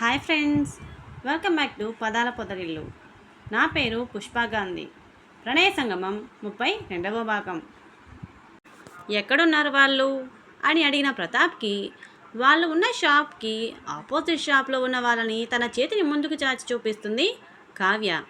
Hi friends welcome back to Padala Podarillu. నా పేరు పుష్ప గాంధీ. ప్రణయ సంగమం ముప్పై రెండవ భాగం. ఎక్కడున్నారు వాళ్ళు? అని అడిగిన ప్రతాప్కి వాళ్ళు ఉన్న షాప్కి ఆపోజిట్ షాప్లో ఉన్న వాళ్ళని తన చేతిని ముందుకు చాచి చూపిస్తుంది కావ్య.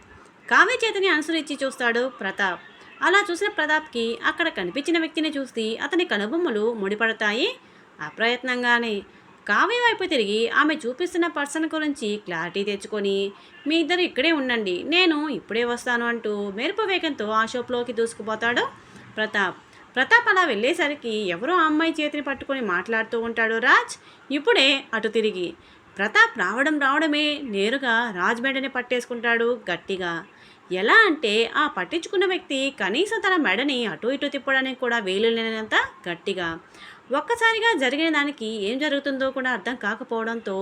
కావ్య చేతిని అనుసరించి చూస్తాడు ప్రతాప్. అలా చూసిన ప్రతాప్కి అక్కడ కనిపించిన వ్యక్తిని చూసి అతని కనుబొమ్మలు ముడిపడతాయి అప్రయత్నంగానే. కావ్య వైపు తిరిగి ఆమె చూపిస్తున్న పర్సన్ గురించి క్లారిటీ తెచ్చుకొని మీ ఇద్దరు ఇక్కడే ఉండండి నేను ఇప్పుడే వస్తాను అంటూ మెరుపు వేగంతో ఆ షాప్లోకి దూసుకుపోతాడు ప్రతాప్. ప్రతాప్ అలా వెళ్ళేసరికి ఎవరో ఆ అమ్మాయి చేతిని పట్టుకొని మాట్లాడుతూ ఉంటాడు రాజ్. ఇప్పుడే అటు తిరిగి ప్రతాప్ రావడం రావడమే నేరుగా రాజ్ మెడని పట్టేసుకుంటాడు గట్టిగా. ఎలా అంటే ఆ పట్టించుకున్న వ్యక్తి కనీసం తన మెడని అటు ఇటు తిప్పడానికి కూడా వీలు లేనంత గట్టిగా. ఒక్కసారిగా జరిగిన దానికి ఏం జరుగుతుందో కూడా అర్థం కాకపోవడంతో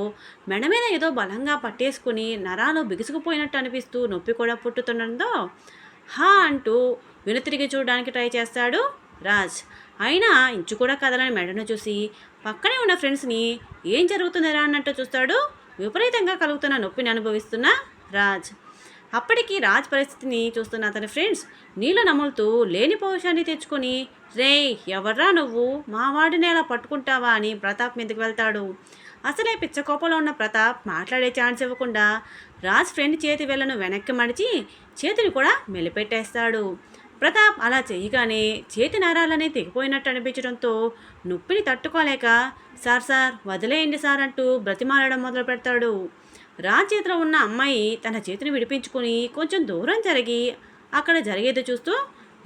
మెడ మీద ఏదో బలంగా పట్టేసుకుని నరాలు బిగుసుకుపోయినట్టు అనిపిస్తూ నొప్పి కూడా పుట్టుతుండడంతో హా అంటూ వెనుతిరిగి చూడడానికి ట్రై చేస్తాడు రాజ్. అయినా ఇంచు కూడా కదలని మెడను చూసి పక్కనే ఉన్న ఫ్రెండ్స్ని ఏం జరుగుతుందిరా అన్నట్టు చూస్తాడు? విపరీతంగా కలుగుతున్న నొప్పిని అనుభవిస్తున్న రాజ్. అప్పటికి రాజ్ పరిస్థితిని చూస్తున్న అతని ఫ్రెండ్స్ నీళ్ళు నములుతూ లేని పౌరుషాన్ని తెచ్చుకొని రే ఎవర్రా నువ్వు? మా వాడిని అలా పట్టుకుంటావా? అని ప్రతాప్ మీదకి వెళ్తాడు. అసలే పిచ్చ కోపంలో ఉన్న ప్రతాప్ మాట్లాడే ఛాన్స్ ఇవ్వకుండా రాజ్ ఫ్రెండ్ చేతి వేళ్ళను వెనక్కి మడిచి చేతిని కూడా మెలిపెట్టేస్తాడు. ప్రతాప్ అలా చేయగానే చేతి నరాలనే తెగిపోయినట్టు అనిపించడంతో నొప్పిని తట్టుకోలేక సార్ సార్ వదిలేయండి సార్ అంటూ బ్రతిమాలడం మొదలు పెడతాడు రాజ్ చేతిలో ఉన్న అమ్మాయి తన చేతిని విడిపించుకొని కొంచెం దూరం జరిగి అక్కడ జరిగేది చూస్తూ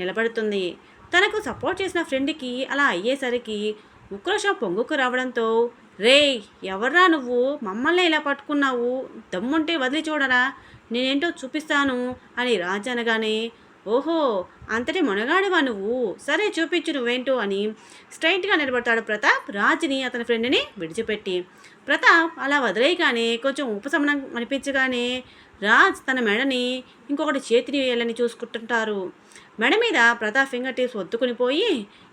నిలబడుతుంది. తనకు సపోర్ట్ చేసిన ఫ్రెండ్కి అలా అయ్యేసరికి ఉక్రోషం పొంగుకు రావడంతో రే ఎవర్రా నువ్వు? మమ్మల్ని ఇలా పట్టుకున్నావు? దమ్ముంటే వదిలి చూడరా? నేనేంటో చూపిస్తాను అని రాజ్ అనగానే ఓహో అంతటి మొనగాడవా నువ్వు? సరే చూపించు నువ్వేంటో అని స్ట్రైట్గా నిలబడతాడు ప్రతాప్. రాజుని అతని ఫ్రెండ్ని విడిచిపెట్టి. ప్రతాప్ అలా వదిలేయగానే కొంచెం ఉపశమనం అనిపించగానే రాజ్ తన మెడని ఇంకొకటి చేతిని వేయాలని చూసుకుంటుంటారు. మెడ మీద ప్రతాప్ ఫింగర్ టిప్స్ ఒత్తుకుని పోయి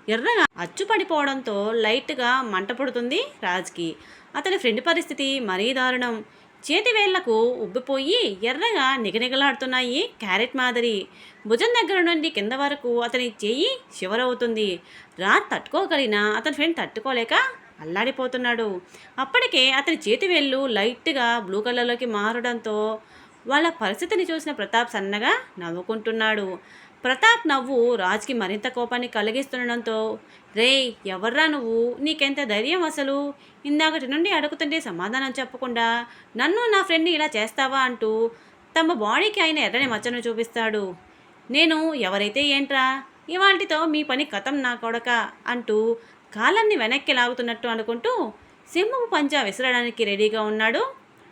ఎర్రగా అచ్చు పడిపోవడంతో లైట్గా మంట పడుతుంది రాజ్కి. అతని ఫ్రెండ్ పరిస్థితి మరీ దారుణం. చేతివేళ్ళకు ఉబ్బిపోయి ఎర్రగా నిగనిగలాడుతున్నాయి క్యారెట్ మాదిరి. భుజం దగ్గర నుండి కింద వరకు అతని చేయి శివరవుతుంది రాత్ తట్టుకోగలిగిన అతని ఫ్రెండ్ తట్టుకోలేక అల్లాడిపోతున్నాడు. అప్పటికే అతని చేతివేళ్ళు లైట్గా బ్లూ కలర్లోకి మారడంతో వాళ్ళ పరిస్థితిని చూసిన ప్రతాప్ సన్నగా నవ్వుకుంటున్నాడు. ప్రతాప్ నవ్వు రాజ్కి మరింత కోపాన్ని కలిగిస్తుండడంతో రే ఎవర్రా నువ్వు? నీకెంత ధైర్యం అసలు? ఇందాకటి నుండి అడుగుతుంటే సమాధానం చెప్పకుండా నన్ను నా ఫ్రెండ్ని ఇలా చేస్తావా అంటూ తమ బాడీకి ఆయన ఎర్రని మచ్చను చూపిస్తాడు. నేను ఎవరైతే ఏంట్రా? ఇవాటితో మీ పని కథం నా కొడక అంటూ కాలాన్ని వెనక్కి లాగుతున్నట్టు అనుకుంటూ సింహపు పంజా విసరడానికి రెడీగా ఉన్నాడు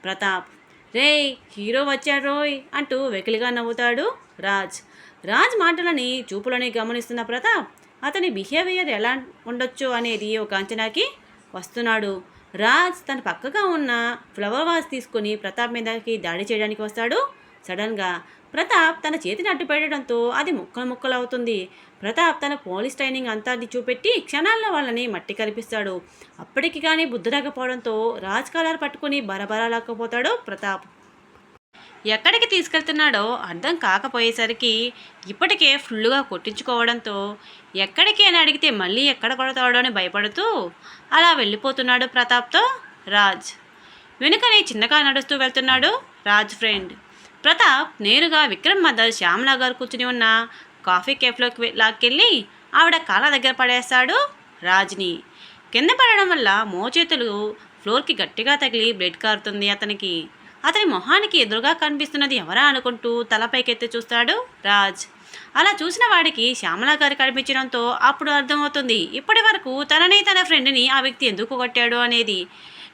ప్రతాప్. రే హీరో వచ్చారోయ్ అంటూ వెకిలిగా నవ్వుతాడు రాజ్. రాజ్ మాటలని చూపులని గమనిస్తున్న ప్రతాప్ అతని బిహేవియర్ ఎలా ఉండొచ్చు అనేది ఒక అంచనాకి వస్తున్నాడు. రాజ్ తన పక్కగా ఉన్న ఫ్లవర్ వాజ్ తీసుకొని ప్రతాప్ మీదకి దాడి చేయడానికి వస్తాడు. సడన్గా ప్రతాప్ తన చేతిని అడ్డు పెట్టడంతో అది ముక్కలు ముక్కలు అవుతుంది ప్రతాప్ తన పోలీస్ ట్రైనింగ్ అంతా చూపెట్టి క్షణాల్లో వాళ్ళని మట్టి కల్పిస్తాడు అప్పటికి కానీ బుద్ధి రాకపోవడంతో రాజ్ కాలర్ పట్టుకుని బరబరాలాకపోతాడు ప్రతాప్. ఎక్కడికి తీసుకెళ్తున్నాడో అర్థం కాకపోయేసరికి ఇప్పటికే ఫుల్లుగా కొట్టించుకోవడంతో ఎక్కడికి అని అడిగితే మళ్ళీ ఎక్కడ కొడతాడో అని భయపడుతూ అలా వెళ్ళిపోతున్నాడు ప్రతాప్తో రాజ్. వెనుకనే చిన్నగా నడుస్తూ వెళ్తున్నాడు రాజ్ ఫ్రెండ్. ప్రతాప్ నేరుగా విక్రమ్ మదర్ శ్యామలా గారు కూర్చుని ఉన్న కాఫీ కేఫ్లోకి లాక్కెళ్ళి ఆవిడ కాళ్ళ దగ్గర పడేస్తాడు రాజ్ని. కింద పడడం వల్ల మోచేతులు ఫ్లోర్కి గట్టిగా తగిలి బ్లడ్ కారుతుంది అతనికి. అతని మొహానికి ఎదురుగా కనిపిస్తున్నది ఎవరా అనుకుంటూ తలపైకెత్తి చూస్తాడు రాజ్. అలా చూసిన వాడికి శ్యామల గారు కనిపించడంతో అప్పుడు అర్థమవుతుంది ఇప్పటి వరకు తనని తన ఫ్రెండ్ని ఆ వ్యక్తి ఎందుకు కొట్టాడు అనేది.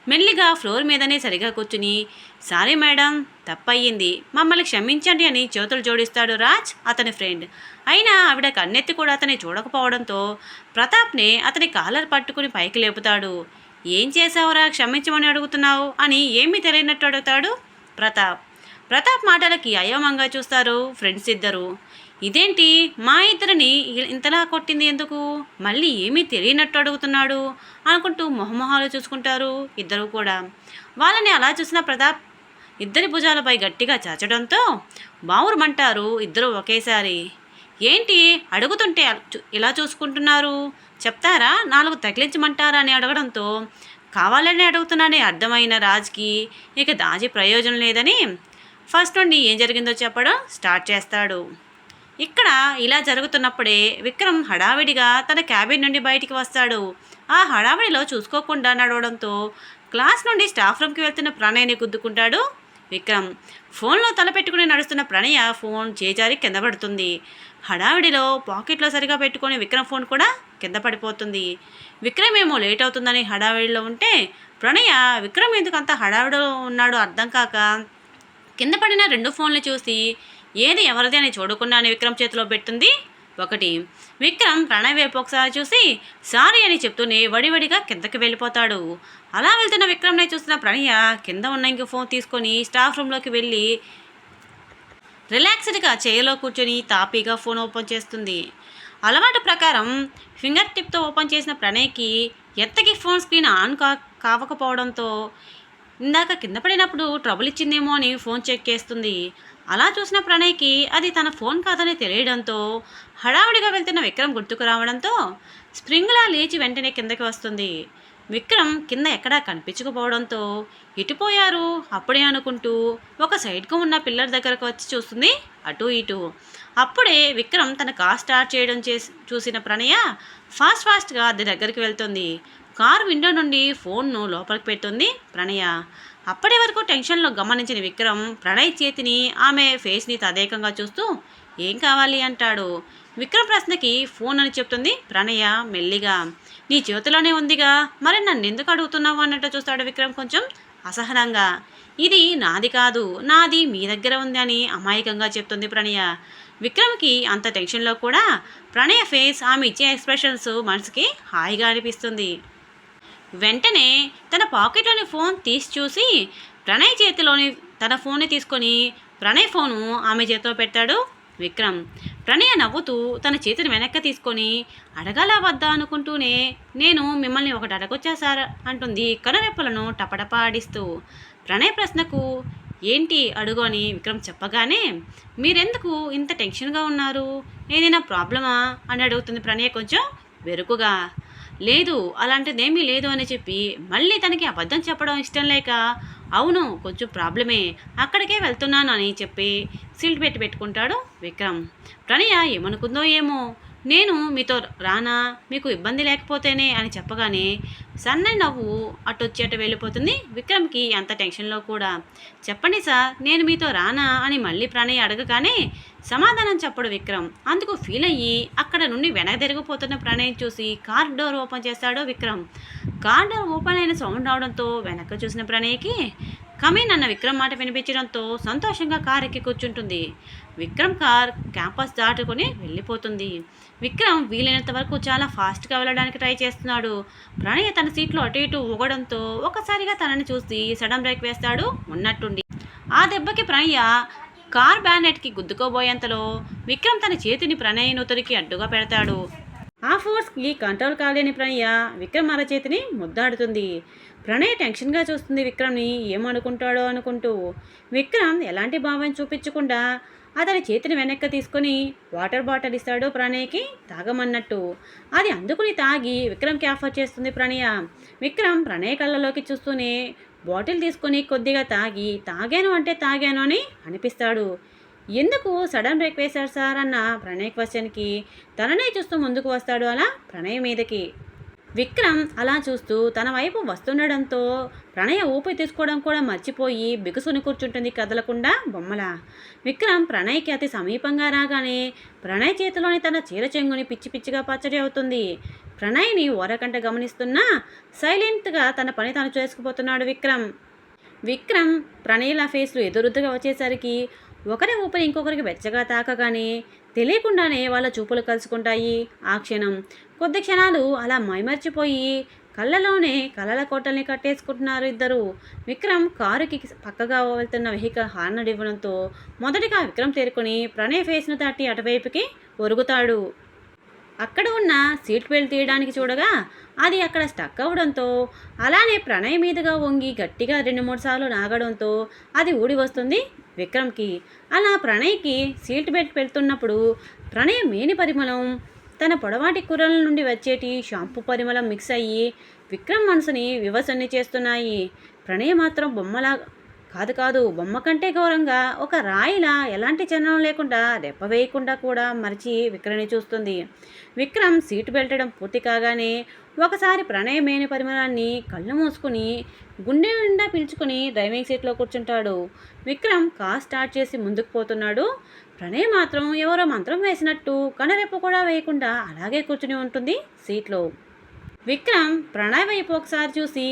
మెల్లిగా ఫ్లోర్ మీదనే సరిగా కూర్చుని సారీ మేడం తప్పయ్యింది. మమ్మల్ని క్షమించండి అని చేతులు జోడిస్తాడు రాజ్ అతని ఫ్రెండ్. అయినా ఆవిడ కన్నెత్తి కూడా అతని చూడకపోవడంతో ప్రతాప్నే అతని కాలర్ పట్టుకుని పైకి లేపుతాడు. ఏం చేసావురా క్షమించమని అడుగుతున్నావు? అని ఏమీ తెలియనట్టు అడుగుతాడు ప్రతాప్. ప్రతాప్ మాటలకి అయోమంగా చూస్తారు ఫ్రెండ్స్ ఇద్దరు. ఇదేంటి? మా ఇద్దరిని ఇంతలా కొట్టింది ఎందుకు? మళ్ళీ ఏమీ తెలియనట్టు అడుగుతున్నాడు అనుకుంటూ మొహమొహాలు చూసుకుంటారు ఇద్దరు కూడా. వాళ్ళని అలా చూసిన ప్రతాప్ ఇద్దరి భుజాలపై గట్టిగా చాచడంతో బావురుమంటారు ఇద్దరు ఒకేసారి. ఏంటి? అడుగుతుంటే ఇలా చూసుకుంటున్నారు? చెప్తారా? నాలుగు తగిలించమంటారా అని అడగడంతో కావాలని అడుగుతున్నానని అర్థమైన రాజ్కి. ఇక దాచి ప్రయోజనం లేదని ఫస్ట్ నుండి ఏం జరిగిందో చెప్పడం స్టార్ట్ చేస్తాడు. ఇక్కడ ఇలా జరుగుతున్నప్పుడే విక్రమ్ హడావిడిగా తన క్యాబిన్ నుండి బయటికి వస్తాడు. ఆ హడావిడిలో చూసుకోకుండా నడవడంతో క్లాస్ నుండి స్టాఫ్ రూమ్కి వెళ్తున్న ప్రణయ్ని గుద్దుకుంటాడు విక్రమ్. ఫోన్లో తలపెట్టుకుని నడుస్తున్న ప్రణయ ఫోన్ చేజారి కింద పడుతుంది. హడావిడిలో పాకెట్లో సరిగా పెట్టుకునే విక్రమ్ ఫోన్ కూడా కింద పడిపోతుంది. విక్రమ్ ఏమో లేట్ అవుతుందని హడావిడిలో ఉంటే ప్రణయ విక్రమ్ ఎందుకు అంత హడావిడిలో ఉన్నాడో అర్థం కాక కింద పడిన రెండు ఫోన్లు చూసి ఏది ఎవరిది అని చూడకుండానే విక్రమ్ చేతిలో పెట్టింది? ఒకటి విక్రమ్ ప్రణయ్ వైపు ఒకసారి చూసి సారీ అని చెప్తూనే వడివడిగా కిందకి వెళ్ళిపోతాడు. అలా వెళ్తున్న విక్రమ్ని చూసిన ప్రణయ కింద ఉన్న ఇంకో ఫోన్ తీసుకొని స్టాఫ్ రూమ్లోకి వెళ్ళి రిలాక్స్డ్గా చైర్లో కూర్చొని తాపీగా ఫోన్ ఓపెన్ చేస్తుంది. అలవాటు ప్రకారం ఫింగర్ టిప్తో ఓపెన్ చేసిన ప్రణయ్కి ఎత్తకి ఫోన్ స్క్రీన్ ఆన్ కా కావకపోవడంతో ఇందాక కింద పడినప్పుడు ట్రబుల్ ఇచ్చిందేమో అని ఫోన్ చెక్ చేస్తుంది. అలా చూసిన ప్రణయ్కి అది తన ఫోన్ కాదని తెలియడంతో హడావుడిగా వెళ్తున్న విక్రమ్ గుర్తుకు రావడంతో స్ప్రింగ్లా లేచి వెంటనే కిందకి వస్తుంది. విక్రమ్ కింద ఎక్కడా కనిపించకపోవడంతో ఇటుపోయారు అప్పుడే అనుకుంటూ ఒక సైడ్కు ఉన్న పిల్లర్ దగ్గరకు వచ్చి చూస్తుంది అటు ఇటు. అప్పుడే విక్రమ్ తన కార్ స్టార్ట్ చేయడం చేసి చూసిన ప్రణయ ఫాస్ట్ ఫాస్ట్గా అది దగ్గరికి వెళ్తుంది. కారు విండో నుండి ఫోన్ను లోపలికి పెడుతుంది ప్రణయ. అప్పటి వరకు టెన్షన్లో గమనించిన విక్రమ్ ప్రణయ్ చేతిని ఆమె ఫేస్ని తదేకంగా చూస్తూ ఏం కావాలి? అంటాడు. విక్రమ్ ప్రశ్నకి ఫోన్ అని చెప్తుంది ప్రణయ మెల్లిగా. నీ చేతిలోనే ఉందిగా మరి నన్ను ఎందుకు అడుగుతున్నావు? అన్నట్టు చూస్తాడు విక్రమ్ కొంచెం అసహనంగా. ఇది నాది కాదు నాది మీ దగ్గర ఉంది అని అమాయకంగా చెప్తుంది ప్రణయ. విక్రమ్కి అంత టెన్షన్లో కూడా ప్రణయ ఫేస్ ఆమె ఇచ్చే ఎక్స్ప్రెషన్స్ మనసుకి హాయిగా అనిపిస్తుంది. వెంటనే తన పాకెట్లోని ఫోన్ తీసి చూసి ప్రణయ్ చేతిలోని తన ఫోన్ని తీసుకొని ప్రణయ్ ఫోను ఆమె చేతిలో పెట్టాడు విక్రమ్. ప్రణయ నవ్వుతూ తన చేతిని వెనక్కి తీసుకొని అడగాలా వద్దా అనుకుంటూనే నేను మిమ్మల్ని ఒకటి అడగొచ్చా సార్ అంటుంది కనురెప్పలను టపటపా ఆడిస్తూ. ప్రణయ్ ప్రశ్నకు ఏంటి అడుగు అని విక్రమ్ చెప్పగానే మీరెందుకు ఇంత టెన్షన్గా ఉన్నారు? ఏదైనా ప్రాబ్లమా? అని అడుగుతుంది ప్రణయ కొంచెం వెరుకుగా. లేదు అలాంటిదేమీ లేదు అని చెప్పి మళ్ళీ తనకి అబద్ధం చెప్పడం ఇష్టం లేక అవును కొంచెం ప్రాబ్లమే అక్కడికే వెళ్తున్నాను అని చెప్పి సీల్ట్ పెట్టి పెట్టుకుంటాడు విక్రమ్. ప్రణయ ఏమనుకుందో ఏమో నేను మీతో రానా? మీకు ఇబ్బంది లేకపోతేనే అని చెప్పగానే సన్నని నవ్వు అటు వచ్చి అటు వెళ్ళిపోతుంది. విక్రమ్కి అంత టెన్షన్లో కూడా చెప్పండి సార్ నేను మీతో రానా? అని మళ్ళీ ప్రణయ్ అడగగానే సమాధానం చెప్పడు విక్రమ్. అందుకు ఫీల్ అయ్యి అక్కడ నుండి వెనక తిరిగిపోతున్న ప్రణయ్ చూసి కార్ డోర్ ఓపెన్ చేస్తాడు విక్రమ్. కార్ డోర్ ఓపెన్ అయిన సౌండ్ రావడంతో వెనక్కి చూసిన ప్రణయ్కి కమీన్ అన్న విక్రమ్ మాట వినిపించడంతో సంతోషంగా కార్ ఎక్కి కూర్చుంటుంది. విక్రమ్ కార్ క్యాంపస్ దాటుకొని వెళ్ళిపోతుంది. విక్రమ్ వీలైనంత వరకు చాలా ఫాస్ట్గా వెళ్ళడానికి ట్రై చేస్తున్నాడు. ప్రణయ్ తన సీట్లో అటు ఇటు ఊగడంతో ఒకసారిగా తనని చూసి సడన్ బ్రేక్ వేస్తాడు ఉన్నట్టుండి. ఆ దెబ్బకి ప్రణయ కార్ బ్యానెట్కి గుద్దుకోబోయేంతలో విక్రమ్ తన చేతిని ప్రణయ్ నుతురికి అడ్డుగా పెడతాడు. ఆ ఫోర్స్కి కంట్రోల్ కాలేని ప్రణయ విక్రమ్ అరచేతిని ముద్దాడుతుంది. ప్రణయ్ టెన్షన్గా చూస్తుంది విక్రమ్ని. ఏమనుకుంటాడో అనుకుంటూ విక్రమ్ ఎలాంటి భావం చూపించకుండా అతని చేతిని వెనక్కి తీసుకొని వాటర్ బాటిల్ ఇస్తాడు ప్రణయ్కి తాగమన్నట్టు. అది అందుకుని తాగి విక్రమ్కి ఆఫర్ చేస్తుంది ప్రణయ. విక్రమ్ ప్రణయ కళ్ళలోకి చూస్తూనే బాటిల్ తీసుకొని కొద్దిగా తాగి తాగాను అంటే తాగాను అని అనిపిస్తాడు. ఎందుకు సడన్ బ్రేక్ వేశారు సార్? అన్న ప్రణయ్ క్వశ్చన్కి తననే చూస్తూ ముందుకు వస్తాడు అలా ప్రణయ్ మీదకి. విక్రమ్ అలా చూస్తూ తన వైపు వస్తుండడంతో ప్రణయ ఊపిరి తీసుకోవడం కూడా మర్చిపోయి బిగుసుని కూర్చుంటుంది కదలకుండా బొమ్మల. విక్రమ్ ప్రణయ్కి అతి సమీపంగా రాగానే ప్రణయ్ చేతిలోని తన చీర చెంగుని పిచ్చి పిచ్చిగా పచ్చడి అవుతుంది. ప్రణయ్ని ఓరకంట గమనిస్తున్నా సైలెంట్గా తన పని తాను చేసుకుపోతున్నాడు విక్రమ్. విక్రమ్ ప్రణయ్ల ఫేస్లు ఎదురుద్దుగా వచ్చేసరికి ఒకరి ఊపిరి ఇంకొకరికి వెచ్చగా తాకగానే తెలియకుండానే వాళ్ళ చూపులు కలుసుకుంటాయి. ఆ క్షణం కొద్ది క్షణాలు అలా మైమర్చిపోయి కళ్ళలోనే కలల కోటల్ని కట్టేసుకుంటున్నారు ఇద్దరు. విక్రమ్ కారుకి పక్కగా వెళ్తున్న వెహికల్ హార్న్ ఇవ్వడంతో మొదటిగా విక్రమ్ తేరుకొని ప్రణయ్ ఫేస్ను తట్టి అటువైపుకి ఒరుగుతాడు. అక్కడ ఉన్న సీట్ బెల్ట్ తీయడానికి చూడగా అది అక్కడ స్టక్ అవ్వడంతో అలానే ప్రణయ్ మీదుగా వంగి గట్టిగా రెండు మూడు సార్లు నాగడంతో అది ఊడి వస్తుంది విక్రమ్కి. అలా ప్రణయ్కి సీట్ బెల్ట్ పెడుతున్నప్పుడు ప్రణయ్ మేని పరిమళం తన పొడవాటి కూరల నుండి వచ్చేటి షాంపూ పరిమళం మిక్స్ అయ్యి విక్రమ్ మనసుని వివసన్ని చేస్తున్నాయి. ప్రణయ్ మాత్రం బొమ్మలా కాదు కాదు బొమ్మ కంటే ఘోరంగా ఒక రాయిలా ఎలాంటి చలనం లేకుండా రెప్ప వేయకుండా కూడా మరిచి విక్రమ్ని చూస్తుంది. విక్రమ్ సీటు బెల్టడం పూర్తి కాగానే ఒకసారి ప్రణయమైన పరిమళాన్ని కళ్ళు మూసుకుని గుండె నిండా పిలుచుకుని డ్రైవింగ్ సీట్లో కూర్చుంటాడు. విక్రమ్ కార్ స్టార్ట్ చేసి ముందుకు పోతున్నాడు. ప్రణయ్ మాత్రం ఎవరో మంత్రం వేసినట్టు కనరెప్పు కూడా వేయకుండా అలాగే కూర్చుని ఉంటుంది సీట్లో. విక్రమ్ ప్రణయ్ వైపు ఒకసారి చూసి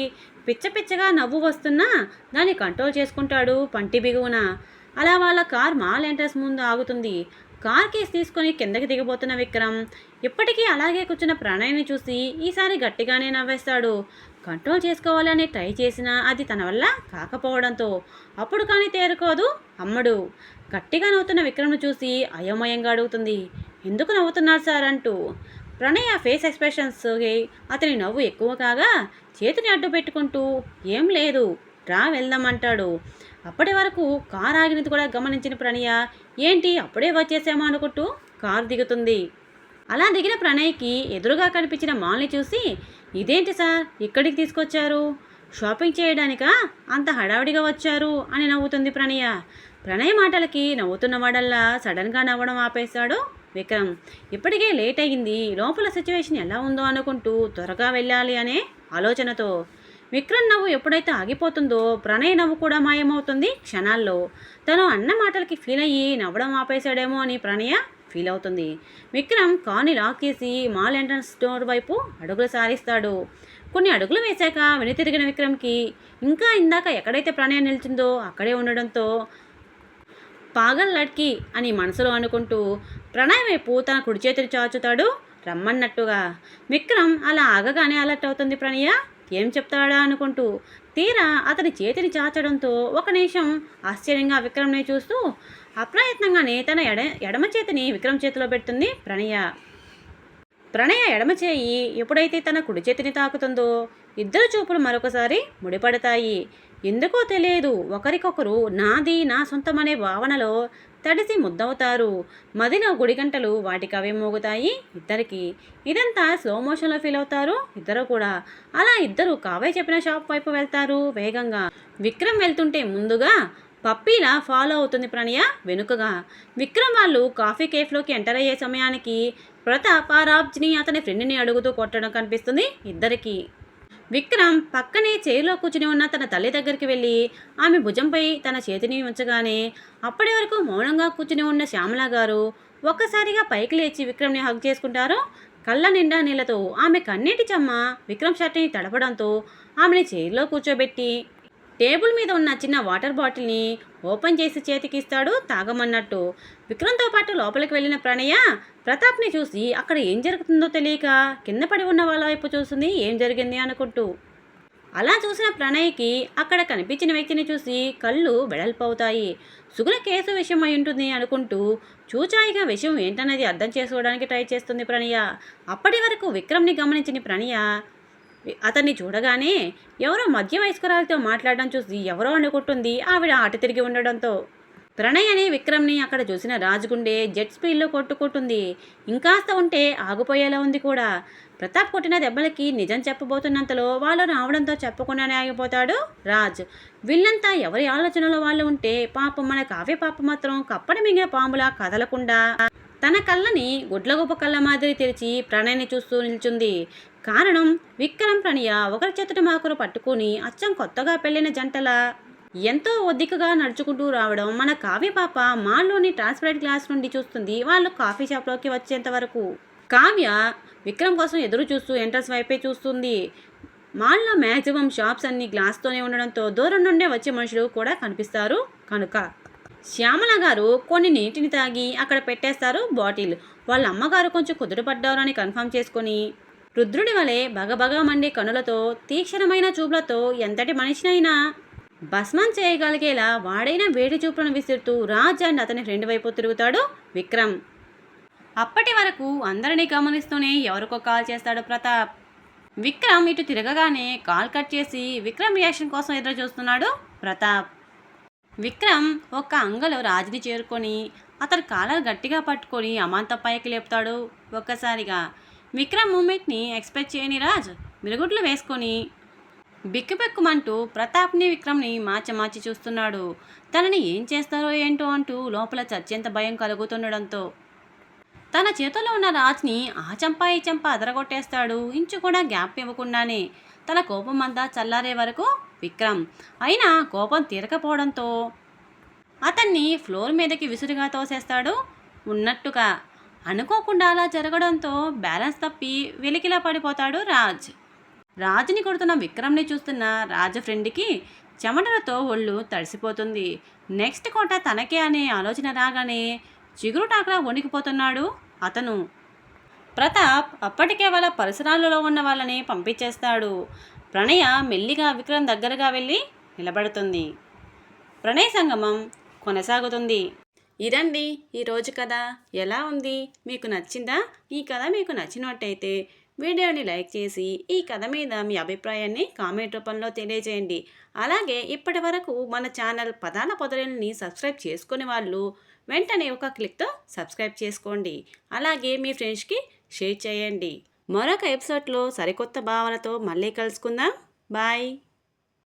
పిచ్చ పిచ్చగా నవ్వు వస్తున్నా దాన్ని కంట్రోల్ చేసుకుంటాడు పంటి బిగువున. అలా వాళ్ళ కార్ మాల్ ఎంట్రన్స్ ముందు ఆగుతుంది. కార్ కేసు తీసుకొని కిందకి దిగబోతున్న విక్రమ్ ఇప్పటికీ అలాగే కూర్చున్న ప్రణయ్ని చూసి ఈసారి గట్టిగానే నవ్వేస్తాడు. కంట్రోల్ చేసుకోవాలని ట్రై చేసినా అది తన వల్ల కాకపోవడంతో అప్పుడు కానీ తేరుకోదు అమ్మడు. గట్టిగా నవ్వుతున్న విక్రమ్ను చూసి అయోమయంగా అడుగుతుంది. ఎందుకు నవ్వుతున్నారు సార్ అంటూ. ప్రణయ్ ఆ ఫేస్ ఎక్స్ప్రెషన్స్ అతని నవ్వు ఎక్కువ కాగా చేతిని అడ్డు పెట్టుకుంటూ ఏం లేదు రా వెళ్దామంటాడు అప్పటి వరకు కారు ఆగినది కూడా గమనించిన ప్రణయ ఏంటి అప్పుడే వచ్చేసామో అనుకుంటూ కారు దిగుతుంది. అలా దిగిన ప్రణయ్కి ఎదురుగా కనిపించిన మాల్ని చూసి ఇదేంటి సార్ ఇక్కడికి తీసుకొచ్చారు? షాపింగ్ చేయడానికా? అంత హడావిడిగా వచ్చారు అని నవ్వుతుంది ప్రణయ. ప్రణయ్ మాటలకి నవ్వుతున్న వాడల్లా సడన్గా నవ్వడం ఆపేశాడు విక్రమ్. ఇప్పటికే లేట్ అయ్యింది లోపల సిచ్యువేషన్ ఎలా ఉందో అనుకుంటూ త్వరగా వెళ్ళాలి అనే ఆలోచనతో విక్రమ్ నవ్వు ఎప్పుడైతే ఆగిపోతుందో ప్రణయ్ నవ్వు కూడా మాయమవుతుంది క్షణాల్లో. తను అన్న మాటలకి ఫీల్ అయ్యి నవ్వడం ఆపేశాడేమో అని ప్రణయ ఫీల్ అవుతుంది. విక్రమ్ కాని లాక్ చేసి మాల్ ఎంట్రన్స్ డోర్ వైపు అడుగులు సారిస్తాడు. కొన్ని అడుగులు వేశాక వెనుతిరిగిన విక్రమ్కి ఇంకా ఇందాక ఎక్కడైతే ప్రణయం నిలిచిందో అక్కడే ఉండడంతో పాగల్ లడ్కి అని మనసులో అనుకుంటూ ప్రణయ్ వైపు తన కుడి చేతిని చాచుతాడు రమ్మన్నట్టుగా. విక్రమ్ అలా ఆగగానే అలర్ట్ అవుతుంది ప్రణయ. ఏం చెప్తాడా అనుకుంటూ తీరా అతని చేతిని చాచడంతో ఒక నిమిషం ఆశ్చర్యంగా విక్రమ్ని చూస్తూ అప్రయత్నంగానే తన ఎడ ఎడమ చేతిని విక్రమ్ చేతిలో పెడుతుంది ప్రణయ. ప్రణయ ఎడమ చేయి ఎప్పుడైతే తన కుడి చేతిని తాకుతుందో ఇద్దరు చూపులు మరొకసారి ముడిపడతాయి. ఎందుకో తెలియదు ఒకరికొకరు నాది నా సొంతమనే భావనలో తడిసి ముద్దవుతారు. మదిలో గుడిగంటలు వాటికి అవే మోగుతాయి ఇద్దరికి. ఇదంతా స్లో మోషన్లో ఫీల్ అవుతారు. ఇద్దరు కూడా. అలా ఇద్దరు కావే చెప్పిన షాప్ వైపు వెళ్తారు వేగంగా. విక్రమ్ వెళ్తుంటే ముందుగా పప్పీలా ఫాలో అవుతుంది ప్రణయ వెనుకగా. విక్రమ్ వాళ్ళు కాఫీ కేఫ్లోకి ఎంటర్ అయ్యే సమయానికి ప్రతాప్ ఆ రాబ్జ్ని అతని ఫ్రెండ్ని అడుగుతూ కొట్టడం కనిపిస్తుంది ఇద్దరికి. విక్రమ్ పక్కనే చైర్లో కూర్చుని ఉన్న తన తల్లి దగ్గరికి వెళ్ళి ఆమె భుజంపై తన చేతిని ఉంచగానే అప్పటి వరకు మౌనంగా కూర్చుని ఉన్న శ్యామల గారు ఒక్కసారిగా పైకి లేచి విక్రమ్ని హగ్ చేసుకుంటారు. కళ్ళ నిండా నీళ్ళతో ఆమె కన్నీటి చెమ్మ విక్రమ్ షర్ట్ని తడపడంతో ఆమెని చైర్లో కూర్చోబెట్టి టేబుల్ మీద ఉన్న చిన్న వాటర్ బాటిల్ని ఓపెన్ చేసి చేతికి ఇస్తాడు తాగమన్నట్టు. విక్రమ్తో పాటు లోపలికి వెళ్ళిన ప్రణయ ప్రతాప్ని చూసి అక్కడ ఏం జరుగుతుందో తెలియక కింద పడి ఉన్న వాళ్ళ వైపు చూస్తుంది ఏం జరిగింది అనుకుంటూ. అలా చూసిన ప్రణయ్కి అక్కడ కనిపించిన వ్యక్తిని చూసి కళ్ళు వెడల్పవుతాయి సుగుణ కేసు విషయం అయి ఉంటుంది అనుకుంటూ చూచాయిగా విషయం ఏంటన్నది అర్థం చేసుకోవడానికి ట్రై చేస్తుంది ప్రణయ. అప్పటి వరకు విక్రమ్ని గమనించిన ప్రణయ అతన్ని చూడగానే ఎవరో మధ్య వయస్కురాలతో మాట్లాడడం చూసి ఎవరో అనుకుంటుంది. ఆవిడ అటు తిరిగి ఉండడంతో. ప్రణయ్ అనే విక్రమ్ని అక్కడ చూసిన రాజుగుండే జెట్ స్పీడ్లో కొట్టుకుంటుంది. ఇంకాస్త ఉంటే ఆగిపోయేలా ఉంది కూడా. ప్రతాప్ కొట్టిన దెబ్బలకి నిజం చెప్పబోతున్నంతలో వాళ్ళు రావడంతో చెప్పకుండానే ఆగిపోతాడు రాజ్. వీళ్ళంతా ఎవరి ఆలోచనలో వాళ్ళు ఉంటే పాపం మన కావ్య పాప మాత్రం కప్పడి మింగిన పాములా కదలకుండా తన కళ్ళని గుడ్లగొప్ప కళ్ళ మాదిరి తెరిచి ప్రణయ్ని చూస్తూ నిల్చుంది. కారణం విక్రమ్ ప్రణయ ఒకరి చేతుట మాకురు పట్టుకుని అచ్చం కొత్తగా పెళ్ళిన జంటల ఎంతో ఒద్దికగా నడుచుకుంటూ రావడం మన కావ్య పాప మాల్లోని ట్రాన్స్పరెంట్ గ్లాస్ నుండి చూస్తుంది. వాళ్ళు కాఫీ షాప్లోకి వచ్చేంత వరకు కావ్య విక్రమ్ కోసం ఎదురు చూస్తూ ఎంట్రన్స్ వైపే చూస్తుంది. మాల్లో మ్యాక్సిమం షాప్స్ అన్ని గ్లాస్తోనే ఉండడంతో దూరం నుండే వచ్చే మనుషులు కూడా కనిపిస్తారు కనుక. శ్యామల గారు కొన్ని నీటిని తాగి అక్కడ పెట్టేస్తారు బాటిల్. వాళ్ళ అమ్మగారు కొంచెం కుదుటపడ్డారు కన్ఫర్మ్ చేసుకొని రుద్రుడి వలె బగబగా మండే కనులతో తీక్షణమైన చూపులతో ఎంతటి మనిషినైనా భస్మం చేయగలిగేలా వాడైన వేడి చూపులను విసురుతూ రాజ్ అండ్ అతని ఫ్రెండ్ వైపు తిరుగుతాడు విక్రమ్. అప్పటి వరకు అందరినీ గమనిస్తూనే ఎవరికో కాల్ చేస్తాడు ప్రతాప్. విక్రమ్ ఇటు తిరగగానే కాల్ కట్ చేసి విక్రమ్ రియాక్షన్ కోసం ఎదురు చూస్తున్నాడు ప్రతాప్. విక్రమ్ ఒక అంగలో రాజుని చేరుకొని అతడు కాలర్ గట్టిగా పట్టుకొని అమాంత పైకి లేపుతాడు. ఒక్కసారిగా విక్రమ్ మూమెంట్ని ఎక్స్పెక్ట్ చేయని రాజ్ మిరుగుడ్లు వేసుకొని బిక్కుబెక్కుమంటూ ప్రతాప్ని విక్రమ్ని మార్చి మార్చి చూస్తున్నాడు. తనని ఏం చేస్తారో ఏంటో అంటూ లోపల చచ్చేంత భయం కలుగుతుండడంతో. తన చేతిలో ఉన్న రాజ్ని ఆ చంప ఈ చంప అదరగొట్టేస్తాడు. ఇంచు కూడా గ్యాప్ ఇవ్వకుండానే తన కోపం అంతా చల్లారే వరకు విక్రమ్. అయినా కోపం తీరకపోవడంతో అతన్ని ఫ్లోర్ మీదకి విసురుగా తోసేస్తాడు ఉన్నట్టుగా. అనుకోకుండా అలా జరగడంతో బ్యాలెన్స్ తప్పి వెలికిలా పడిపోతాడు రాజ్. రాజుని కొడుతున్న విక్రమ్ని చూస్తున్న రాజ ఫ్రెండ్కి చెమటలతో ఒళ్ళు తడిసిపోతుంది. నెక్స్ట్ కోట తనకే అనే ఆలోచన రాగానే చిగురుటాకులా వణికిపోతున్నాడు అతను. ప్రతాప్ అప్పటికే వాళ్ళ పరిసరాలలో ఉన్న వాళ్ళని పంపించేస్తాడు. ప్రణయ మెల్లిగా విక్రమ్ దగ్గరగా వెళ్ళి నిలబడుతుంది. ప్రణయ సంగమం కొనసాగుతుంది. ఇదండి ఈరోజు కథ ఎలా ఉంది? మీకు నచ్చిందా? ఈ కథ మీకు నచ్చినట్టయితే వీడియోని లైక్ చేసి ఈ కథ మీద మీ అభిప్రాయాన్ని కామెంట్ రూపంలో తెలియజేయండి. అలాగే ఇప్పటి వరకు మన ఛానల్ పదాల పొదలని సబ్స్క్రైబ్ చేసుకునే వాళ్ళు వెంటనే ఒక క్లిక్తో సబ్స్క్రైబ్ చేసుకోండి. అలాగే మీ ఫ్రెండ్స్కి షేర్ చేయండి. మరొక ఎపిసోడ్లో సరికొత్త భావనతో మళ్ళీ కలుసుకుందాం. బాయ్.